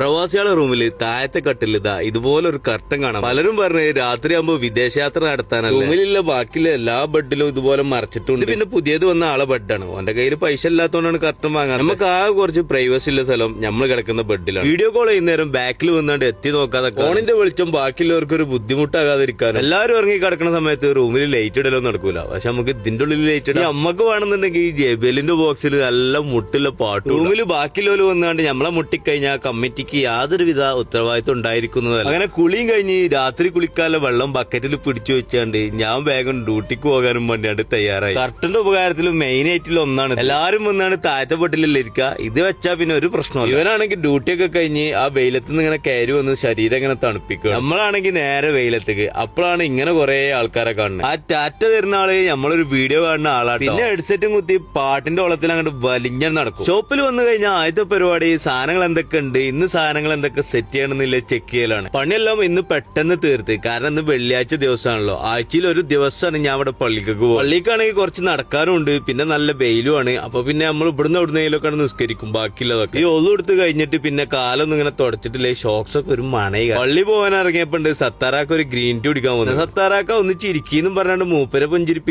പ്രവാസികളുടെ റൂമിൽ താഴത്തെ കട്ടിൽ ഇതാ ഇതുപോലെ ഒരു കർട്ടൻ കാണാം പലരും പറഞ്ഞ് രാത്രിയാകുമ്പോ വിദേശയാത്ര നടത്താൻ റൂമിലുള്ള ബാക്കിയുള്ള എല്ലാ ബെഡിലും ഇതുപോലെ മറച്ചിട്ടുണ്ട്. പിന്നെ പുതിയത് വന്ന ആളെ ബെഡാണ്. ഓന്റെ കയ്യിൽ പൈസ ഇല്ലാത്തതുകൊണ്ടാണ് കർട്ടൻ വാങ്ങാൻ നമുക്ക് ആ കുറച്ച് പ്രൈവസി ഉള്ള സ്ഥലം നമ്മൾ കിടക്കുന്ന ബെഡിലാണ്. വീഡിയോ കോൾ ചെയ്യുന്നേരം ബാക്കിൽ വന്നാണ്ട് എത്തി നോക്കാതെ ഫോണിന്റെ വെളിച്ചം ബാക്കിയുള്ളവർക്ക് ഒരു ബുദ്ധിമുട്ടാകാതിരിക്കാൻ എല്ലാവരും ഇറങ്ങി കിടക്കുന്ന സമയത്ത് റൂമിൽ ലൈറ്റ് ഇടലോ നടക്കൂല. പക്ഷെ നമുക്ക് ഇതിന്റെ ഉള്ളിൽ ലൈറ്റ് ഇടാം. നമുക്ക് വേണമെന്നുണ്ടെങ്കിൽ ഈ ജെബലിന്റെ ബോക്സിൽ നല്ല മുട്ടുള്ള പാട്ട് റൂമിൽ ബാക്കിയുള്ളവർ വന്നാണ്ട് നമ്മളെ മുട്ടിക്കഴിഞ്ഞാൽ കമ്മിറ്റിക്ക് യാതൊരുവിധ ഉത്തരവാദിത്വം ഉണ്ടായിരിക്കുന്നതല്ല. അങ്ങനെ കുളിയും കഴിഞ്ഞ് രാത്രി കുളിക്കാനുള്ള വെള്ളം ബക്കറ്റിൽ പിടിച്ചു വെച്ചാണ്ട് ഞാൻ വേഗം ഡ്യൂട്ടിക്ക് പോകാനും വേണ്ടിയാണ് തയ്യാറായി. കർട്ടന്റെ ഉപകാരത്തിൽ മെയിൻ ആയിട്ടുള്ള ഒന്നാണ് എല്ലാരും വന്നാണ് താഴത്തെ ബെട്ടിലല്ലേ ഇരിക്കുക ഇത് വെച്ചാ പിന്നെ ഒരു പ്രശ്നമില്ല ഇവനാണെങ്കിൽ ഡ്യൂട്ടി ഒക്കെ കഴിഞ്ഞ് ആ വെയിലത്ത് നിന്ന് ഇങ്ങനെ കയറി വന്ന് ശരീരം ഇങ്ങനെ തണുപ്പിക്കുക നമ്മളാണെങ്കിൽ നേരെ വെയിലത്തേക്ക്. അപ്പോഴാണ് ഇങ്ങനെ കുറെ ആൾക്കാരെ കാണുന്നത്. ആ ടാറ്റ തരുന്ന ആൾ നമ്മളൊരു വീഡിയോ കാണുന്ന ആളാണ് പിന്നെ ഹെഡ്സെറ്റും കുത്തി പാട്ടിന്റെ ഓളത്തിൽ അങ്ങോട്ട് വലിഞ്ഞ നടക്കും. ഷോപ്പിൽ വന്നു കഴിഞ്ഞാൽ ആദ്യത്തെ പരിപാടി സാധനങ്ങൾ എന്തൊക്കെ ഉണ്ട് ഇന്ന് സാധനങ്ങൾ എന്തൊക്കെ സെറ്റ് ചെയ്യണമെന്നില്ല ചെക്ക് ചെയ്യലാണ്. പണിയെല്ലാം ഇന്ന് പെട്ടെന്ന് തീർത്ത്. കാരണം ഇന്ന് വെള്ളിയാഴ്ച ദിവസമാണല്ലോ. ആഴ്ചയിൽ ഒരു ദിവസമാണ് ഞാൻ അവിടെ പള്ളിക്കൊക്കെ പോകും പള്ളിക്കാണെങ്കിൽ കുറച്ച് നടക്കാറുണ്ട്. പിന്നെ നല്ല വെയിലുമാണ്. അപ്പൊ പിന്നെ നമ്മൾ ഇവിടുന്ന് എവിടുന്നെങ്കിലൊക്കെ നിസ്കരിക്കും. ബാക്കിയുള്ളതൊക്കെ. ഈ ഒന്നും എടുത്ത് കഴിഞ്ഞിട്ട് പിന്നെ കാലൊന്നും ഇങ്ങനെ തുടച്ചിട്ടില്ലേ. ഷോക്സ് ഒക്കെ ഒരു മണയ പള്ളി പോകാൻ ഇറങ്ങിയപ്പോണ്ട് സത്താറാക്ക ഒരു ഗ്രീൻ ടീ കുടിക്കാൻ വന്നു. സത്താറാക്ക ഒന്ന് ചിരിക്കിന്നും പറഞ്ഞാണ്ട് മൂപ്പരെ പുഞ്ചിരിപ്പിച്ചു